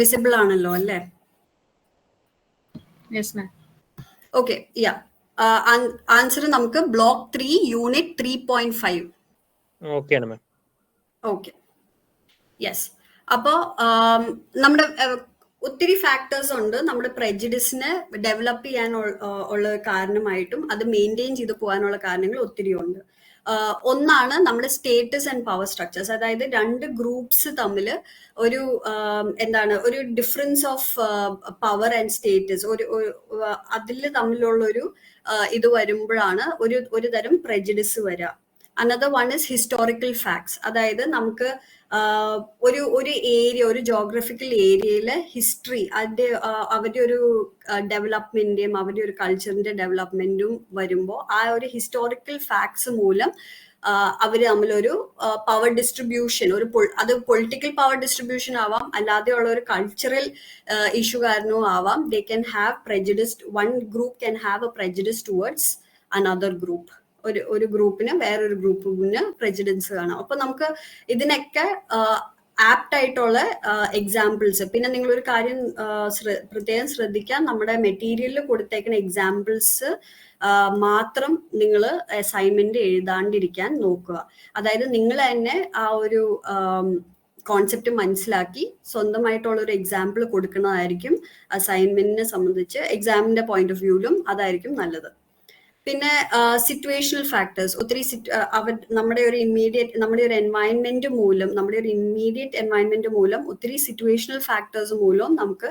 Visible ആണല്ലോ അല്ലേ? Okay yeah answer നമുക്ക് block three unit three point five okay yes അപ്പോ നമ്മുടെ uh, ഒത്തിരി ഫാക്ടേഴ്സ് ഉണ്ട്. നമ്മുടെ പ്രെജിഡിസിനെ ഡെവലപ്പ് ചെയ്യാൻ uh, ഉള്ള കാരണമായിട്ടും അത് മെയിന്റെയിൻ ചെയ്ത് പോകാനുള്ള കാരണങ്ങൾ ഒത്തിരി ഉണ്ട്. ഒന്നാണ് നമ്മുടെ സ്റ്റേറ്റസ് ആൻഡ് പവർ സ്ട്രക്ചേഴ്സ് അതായത് രണ്ട് ഗ്രൂപ്പ്സ് തമ്മിൽ ഒരു എന്താണ് ഒരു difference of power and status ഒരു അതിൽ തമ്മിലുള്ള ഒരു ഇത് വരുമ്പോഴാണ് ഒരു ഒരു തരം പ്രജഡിസ് വരിക another one is historical facts അതായത് നമുക്ക് ഒരു ഒരു ഏരിയ ഒരു ജോഗ്രഫിക്കൽ ഏരിയയിലെ ഹിസ്റ്ററി അതിന്റെ ആഹ് അവരുടെ ഒരു ഡെവലപ്മെന്റിന്റെയും അവരുടെ ഒരു കൾച്ചറിന്റെ ഡെവലപ്മെന്റും വരുമ്പോൾ ആ ഒരു ഹിസ്റ്റോറിക്കൽ ഫാക്ട്സ് മൂലം അവർ തമ്മിലൊരു പവർ ഡിസ്ട്രിബ്യൂഷൻ ഒരു അത് പൊളിറ്റിക്കൽ പവർ ഡിസ്ട്രിബ്യൂഷൻ ആവാം അല്ലാതെയുള്ള ഒരു കൾച്ചറൽ ഇഷ്യൂ കാരണവും ആവാം. They can have prejudiced one group can have a prejudice towards another group ഒരു ഒരു ഗ്രൂപ്പിന് വേറൊരു ഗ്രൂപ്പിന് പ്രജിഡൻസ് കാണാം. അപ്പൊ നമുക്ക് ഇതിനൊക്കെ ആപ്റ്റ് ആയിട്ടുള്ള എക്സാമ്പിൾസ് പിന്നെ നിങ്ങൾ ഒരു കാര്യം പ്രത്യേകം ശ്രദ്ധിക്കാൻ നമ്മുടെ മെറ്റീരിയലിൽ കൊടുത്തേക്കുന്ന എക്സാമ്പിൾസ് മാത്രം നിങ്ങൾ അസൈൻമെന്റ് എഴുതാണ്ടിരിക്കാൻ നോക്കുക. അതായത് നിങ്ങൾ തന്നെ ആ ഒരു കോൺസെപ്റ്റ് മനസ്സിലാക്കി സ്വന്തമായിട്ടുള്ള ഒരു എക്സാമ്പിൾ കൊടുക്കുന്നതായിരിക്കും അസൈൻമെന്റിനെ സംബന്ധിച്ച് എക്സാമിന്റെ പോയിന്റ് ഓഫ് വ്യൂവിലും അതായിരിക്കും നല്ലത്. പിന്നെ സിറ്റുവേഷണൽ ഫാക്ടേഴ്സ് ഒത്തിരി അവർ നമ്മുടെ ഒരു ഇമ്മീഡിയറ്റ് നമ്മുടെ ഒരു എൻവയൺമെന്റ് മൂലം നമ്മുടെ ഒരു ഇമ്മീഡിയറ്റ് എൻവയൺമെന്റ് മൂലം ഒത്തിരി സിറ്റുവേഷണൽ ഫാക്ടേഴ്സ് മൂലം നമുക്ക്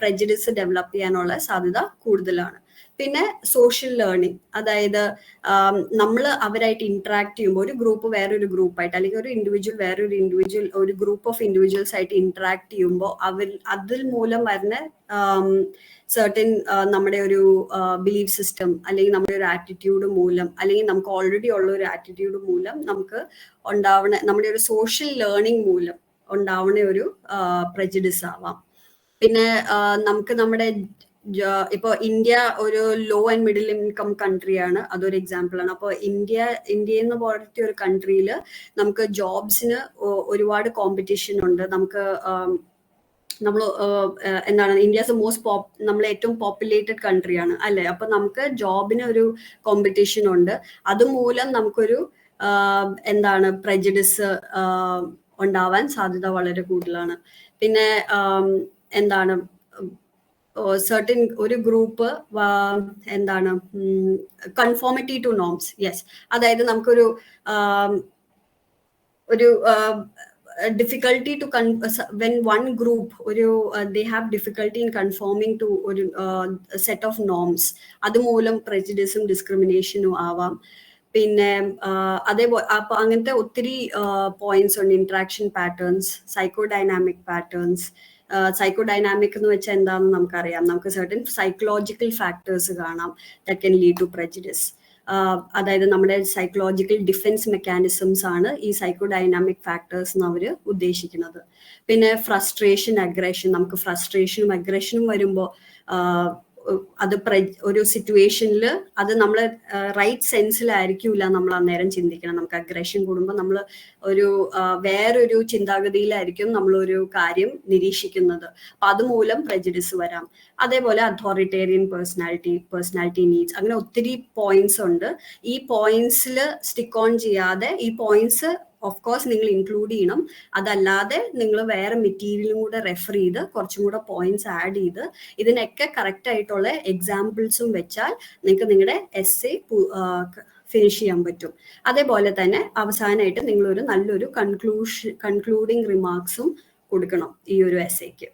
പ്രജഡിസ് ഡെവലപ്പ് ചെയ്യാനുള്ള സാധ്യത കൂടുതലാണ്. പിന്നെ സോഷ്യൽ ലേണിംഗ് അതായത് നമ്മൾ അവരായിട്ട് ഇന്ററാക്ട് ചെയ്യുമ്പോൾ ഒരു ഗ്രൂപ്പ് വേറൊരു ഗ്രൂപ്പായിട്ട് അല്ലെങ്കിൽ ഒരു ഇൻഡിവിജ്വൽ വേറൊരു ഇൻഡിവിജ്വൽ ഒരു ഗ്രൂപ്പ് ഓഫ് ഇൻഡിവിജ്വൽസ് ആയിട്ട് ഇന്ററാക്ട് ചെയ്യുമ്പോൾ അവർ അതിൽ മൂലം വരുന്ന സെർട്ടൻ നമ്മുടെ ഒരു ബിലീഫ് സിസ്റ്റം അല്ലെങ്കിൽ നമ്മുടെ ഒരു ആറ്റിറ്റ്യൂഡ് മൂലം അല്ലെങ്കിൽ നമുക്ക് ഓൾറെഡി ഉള്ള ഒരു ആറ്റിറ്റ്യൂഡ് മൂലം നമുക്ക് ഉണ്ടാവണ നമ്മുടെ ഒരു സോഷ്യൽ ലേണിംഗ് മൂലം ഉണ്ടാവണ ഒരു പ്രജഡിസ് ആവാം. പിന്നെ നമുക്ക് നമ്മുടെ ജ- ഇപ്പൊ ഇന്ത്യ ഒരു ലോ ആൻഡ് മിഡിൽ ഇൻകം ആണ്. അതൊരു എക്സാമ്പിൾ ആണ്. അപ്പോൾ ഇന്ത്യ ഇന്ത്യ എന്ന് പോലത്തെ ഒരു കൺട്രിയിൽ നമുക്ക് ജോബ്സിന് ഒരുപാട് കോമ്പറ്റീഷൻ ഉണ്ട്. നമുക്ക് നമ്മൾ എന്താണ് ഇന്ത്യസ് മോസ്റ്റ് പോപ്പ് നമ്മൾ ഏറ്റവും പോപ്പുലേറ്റഡ് ആണ് അല്ലെ? അപ്പൊ നമുക്ക് ജോബിന് ഒരു കോമ്പറ്റീഷൻ ഉണ്ട്. അതുമൂലം നമുക്കൊരു എന്താണ് പ്രജഡിസ് ഉണ്ടാവാൻ സാധ്യത വളരെ കൂടുതലാണ്. പിന്നെ എന്താണ് സർട്ടൻ ഒരു ഗ്രൂപ്പ് എന്താണ് കൺഫോമിറ്റി ടു നോംസ് യെസ് അതായത് നമുക്കൊരു ഒരു difficulty to when one group ഒരു they have difficulty in conforming to ഒരു സെറ്റ് ഓഫ് നോംസ് അതുമൂലം പ്രജിഡിസും ഡിസ്ക്രിമിനേഷനും ആവാം. പിന്നെ അതേപോലെ അപ്പൊ അങ്ങനത്തെ ഒത്തിരി പോയിന്റ്സ് ഉണ്ട്. Interaction patterns psychodynamic patterns psychodynamic എന്ന് വെച്ചാൽ എന്താണെന്ന് നമുക്കറിയാം. നമുക്ക് സർട്ടൻ സൈക്കോളജിക്കൽ ഫാക്ടേഴ്സ് കാണാം that can lead to prejudice അതായത് നമ്മുടെ സൈക്കോളജിക്കൽ ഡിഫൻസ് മെക്കാനിസംസ് ആണ് ഈ സൈക്കോ ഡൈനാമിക് ഫാക്ടേഴ്സ് എന്ന് അവർ ഉദ്ദേശിക്കുന്നത്. പിന്നെ ഫ്രസ്ട്രേഷൻ അഗ്രഷൻ നമുക്ക് ഫ്രസ്ട്രേഷനും അഗ്രഷനും വരുമ്പോൾ അത് ഒരു സിറ്റുവേഷനിൽ അത് നമ്മൾ റൈറ്റ് സെൻസിലായിരിക്കില്ല നമ്മൾ അന്നേരം ചിന്തിക്കണം. നമുക്ക് അഗ്രഷൻ കൂടുമ്പോൾ നമ്മൾ ഒരു വേറൊരു ചിന്താഗതിയിലായിരിക്കും നമ്മളൊരു കാര്യം നിരീക്ഷിക്കുന്നത്. അപ്പം അതുമൂലം പ്രജഡിസ് വരാം. അതേപോലെ അതോറിറ്റേറിയൻ പേഴ്സണാലിറ്റി പേഴ്സണാലിറ്റി നീഡ്സ് അങ്ങനെ ഒത്തിരി പോയിന്റ്സ് ഉണ്ട്. ഈ പോയിന്റ്സിൽ സ്റ്റിക്ക് ഓൺ ചെയ്യാതെ ഈ പോയിന്റ്സ് ഓഫ് കോഴ്സ് നിങ്ങൾ ഇൻക്ലൂഡ് ചെയ്യണം. അതല്ലാതെ നിങ്ങൾ വേറെ മെറ്റീരിയലും കൂടെ റെഫർ ചെയ്ത് കുറച്ചും കൂടെ പോയിന്റ്സ് ആഡ് ചെയ്ത് ഇതിനൊക്കെ കറക്റ്റ് ആയിട്ടുള്ള എക്സാമ്പിൾസും വെച്ചാൽ നിങ്ങൾക്ക് നിങ്ങളുടെ എസ് എ ഫിനിഷ് ചെയ്യാൻ പറ്റും. അതേപോലെ തന്നെ അവസാനമായിട്ട് നിങ്ങളൊരു നല്ലൊരു കൺക്ലൂഷൻ കൺക്ലൂഡിങ് റിമാർക്സും കൊടുക്കണം ഈ ഒരു എസ് എക്ക്